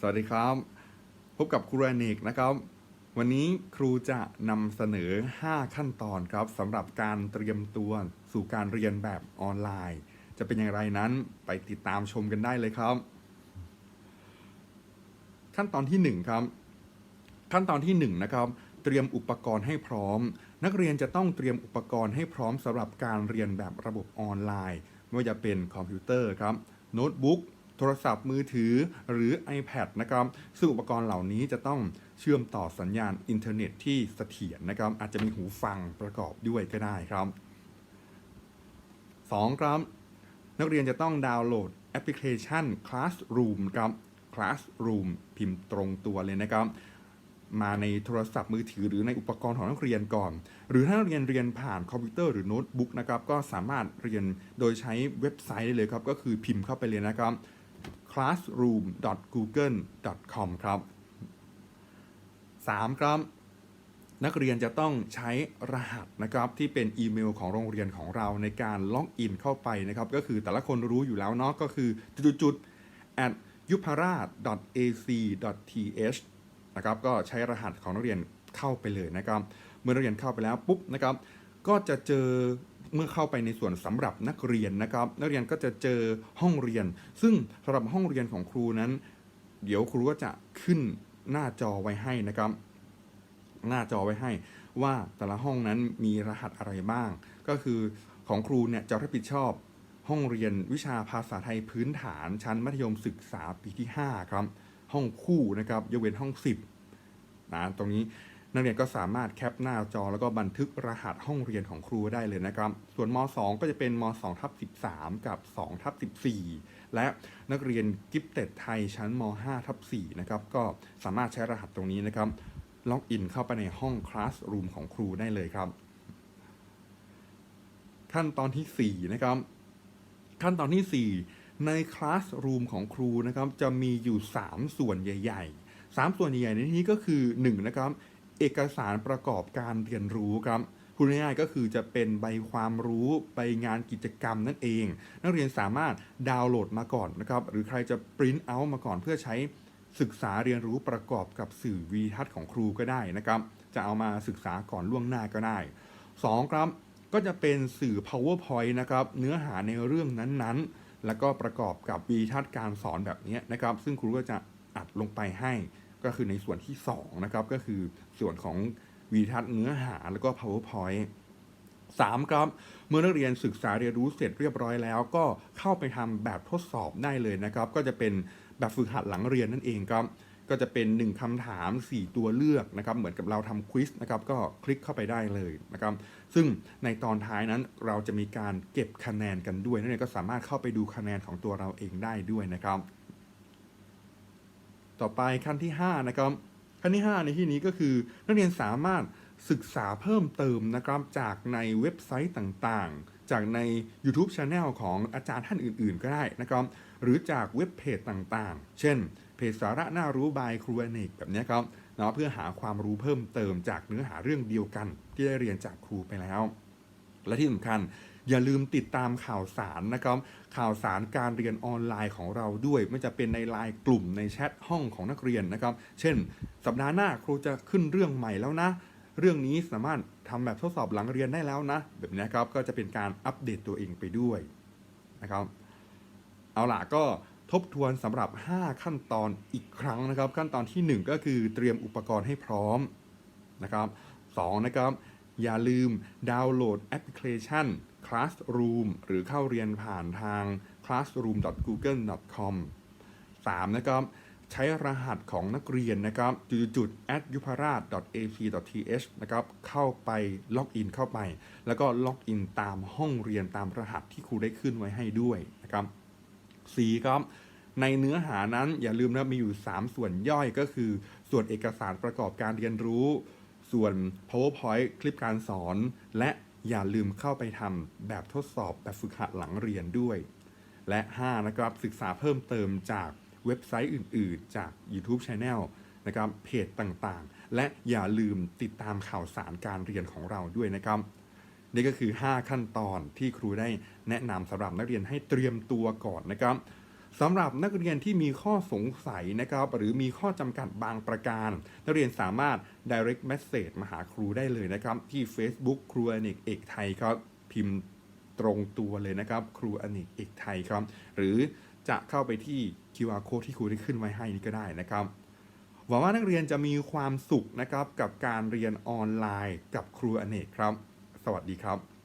สวัสดีครับ พบกับครูอเนกนะครับ วันนี้ครูจะนำเสนอ 5 ขั้นตอนครับสำหรับการเตรียมตัวสู่การเรียนแบบออนไลน์ จะเป็นอย่างไรนั้นไปติดตามชมกันได้เลยครับ ขั้นตอนที่ 1 ครับ ขั้นตอนที่ 1 นะครับ เตรียมอุปกรณ์ให้พร้อม นักเรียนจะต้องเตรียมอุปกรณ์ให้พร้อมสำหรับการเรียนแบบระบบออนไลน์ ไม่ว่าจะเป็นคอมพิวเตอร์ครับโน้ตบุ๊ก โทรศัพท์มือถือหรือ iPad นะครับซึ่งอุปกรณ์เหล่านี้จะต้องเชื่อมต่อสัญญาณอินเทอร์เน็ตที่เสถียรนะครับ อาจจะมีหูฟังประกอบด้วยก็ได้ครับ2ครับ นักเรียนจะต้องดาวน์โหลดแอปพลิเคชัน Classroom ครับ Classroom พิมพ์ตรงตัวเลยนะครับ มาในโทรศัพท์มือถือหรือในอุปกรณ์ของนักเรียนก่อน หรือถ้านักเรียนเรียนผ่านคอมพิวเตอร์หรือโน้ตบุ๊กนะครับ ก็สามารถเรียนโดยใช้เว็บไซต์ได้เลยครับ ก็คือพิมพ์เข้าไปเลยนะครับ classroom.google.com ครับ 3 ครับ นักเรียนจะต้องใช้รหัสนะครับที่เป็นอีเมลของโรงเรียนของเราในการล็อกอินเข้าไปนะครับ ก็คือแต่ละคนรู้อยู่แล้วเนาะก็คือจุดๆ atyupara.ac.th นะครับก็ใช้รหัสของนักเรียนเข้าไปเลยนะครับ เมื่อนักเรียนเข้าไปแล้วปุ๊บนะครับ ก็จะเจอ เมื่อเข้าไปในส่วนสำหรับนักเรียนนะครับ นักเรียนก็จะเจอห้องเรียน ซึ่งสำหรับห้องเรียนของครูนั้น เดี๋ยวครูก็จะขึ้นหน้าจอไว้ให้นะครับ หน้าจอไว้ให้ ว่าแต่ละห้องนั้นมีรหัสอะไรบ้าง ก็คือของครูเนี่ยจะรับผิดชอบห้องเรียนวิชาภาษาไทยพื้นฐานชั้นมัธยมศึกษาปีที่ 5 ครับ ห้องคู่นะครับยกเว้นห้อง 10นะตรงนี้ นักเรียนก็สามารถแคปหน้าจอแล้วก็บันทึกรหัสห้องเรียนของครูได้เลยนะครับ ส่วนม 2 ก็จะเป็นม2ทับ13 กับ2ทับ14 และนักเรียนกิฟเต็ดไทยชั้นม5ทับ4นะครับก็สามารถใช้รหัสตรงนี้นะครับล็อกอินเข้าไปในห้องคลาสรูมของครูได้เลยครับ ขั้นตอนที่4นะครับขั้นตอนที่ 4 ในคลาสรูมของครูนะครับจะมีอยู่ 3 ส่วนใหญ่ ๆ 3 ส่วนใหญ่ๆในที่นี้ก็คือ1นะครับ เอกสารประกอบการเรียนรู้ครับพูดง่ายๆก็คือจะเป็นใบความรู้ใบงานกิจกรรมนั่นเอง นักเรียนสามารถดาวน์โหลดมาก่อนนะครับ หรือใครจะปริ้นเอามาก่อนเพื่อใช้ศึกษาเรียนรู้ประกอบกับสื่อวีทัศน์ของครูก็ได้นะครับ จะเอามาศึกษาก่อนล่วงหน้าก็ได้ 2 ครับ ก็จะเป็นสื่อ powerpoint นะครับ เนื้อหาในเรื่องนั้นๆ แล้วก็ประกอบกับวีทัศน์การสอนแบบนี้นะครับ ซึ่งครูก็จะอัดลงไปให้ ก็คือในส่วนที่ 2 นะครับ ก็คือส่วนของวีทัศน์เนื้อหาแล้วก็ powerpoint 3ครับ เมื่อนักเรียนศึกษาเรียนรู้เสร็จเรียบร้อยแล้ว ก็เข้าไปทำแบบทดสอบได้เลยนะครับ ก็จะเป็นแบบฝึกหัดหลังเรียนนั่นเองครับ ก็จะเป็น 1คำถาม 4 ตัวเลือกนะครับ เหมือนกับเราทำควิสนะครับ ก็คลิกเข้าไปได้เลยนะครับ ซึ่งในตอนท้ายนั้นเราจะมีการเก็บคะแนนกันด้วย นักเรียนก็สามารถเข้าไปดูคะแนนของตัวเราเองได้ด้วยนะครับ ต่อไปขั้นที่ 5 นะครับ ขั้นที่ 5 ในที่นี้ก็คือ นักเรียนสามารถศึกษาเพิ่มเติมนะครับจากในเว็บไซต์ต่างๆ จากใน YouTube Channel ของอาจารย์ท่านอื่นๆ ก็ได้นะครับ หรือจากเว็บเพจต่างๆ เช่น เพจสาระน่ารู้บายครูอเนกแบบนี้ครับเนาะเพื่อหาความรู้เพิ่มเติมจากเนื้อหาเรื่องเดียวกัน ที่ได้เรียนจากครูไปแล้ว และที่สำคัญ อย่าลืมติดตามข่าวสารนะครับ ข่าวสารการเรียนออนไลน์ของเราด้วย ไม่จะเป็นในไลน์กลุ่มในแชทห้องของนักเรียนนะครับ เช่น สัปดาห์หน้าครูจะขึ้นเรื่องใหม่แล้วนะ เรื่องนี้สามารถทำแบบทดสอบหลังเรียนได้แล้วนะ แบบนี้ครับก็จะเป็นการอัปเดตตัวเองไปด้วยนะครับ เอาล่ะก็ทบทวนสำหรับ 5 ขั้นตอนอีกครั้งนะครับ ขั้นตอนทีหนึ่1 ก็คือเตรียมอุปกรณ์ให้พร้อมนะครับ2นะครับ อย่าลืมดาวน์โหลดแอปพลิเคชัน Classroom หรือเข้าเรียนผ่านทาง classroom.google.com 3 นะครับใช้รหัสของนักเรียนนะครับจุดๆ at yuparat.ac.th นะครับเข้าไปล็อกอินเข้าไป แล้วก็ล็อกอินตามห้องเรียนตามรหัสที่ครูได้ขึ้นไว้ให้ด้วยนะครับ4ครับในเนื้อหานั้นอย่าลืมนะมีอยู่ 3 ส่วนย่อยก็คือ ส่วนเอกสารประกอบการเรียนรู้ ส่วน powerpoint คลิปการสอน และ อย่าลืมเข้าไปทำแบบทดสอบแบบฝึกหัดหลังเรียนด้วย และ 5 นะครับ ศึกษาเพิ่มเติมจากเว็บไซต์อื่น ๆ จาก YouTube Channel นะครับเพจต่างๆ และอย่าลืมติดตามข่าวสารการเรียนของเราด้วยนะครับ นี่ก็คือ 5 ขั้นตอนที่ครูได้แนะนำสำหรับนักเรียนให้เตรียมตัวก่อนนะครับ สำหรับนักเรียนที่มีข้อสงสัยนะครับหรือมีข้อจำกัดบางประการ นักเรียนสามารถ direct message มาหาครูได้เลยนะครับ ที่ Facebook ครูอเนกเอกไทยครับ พิมพ์ตรงตัวเลยนะครับ ครูอเนกเอกไทยครับ หรือจะเข้าไปที่ QR code ที่ครูได้ขึ้นไว้ให้นี่ก็ได้นะครับหวังว่านักเรียนจะมีความสุขนะครับกับการเรียนออนไลน์กับครูอเนกครับ สวัสดีครับ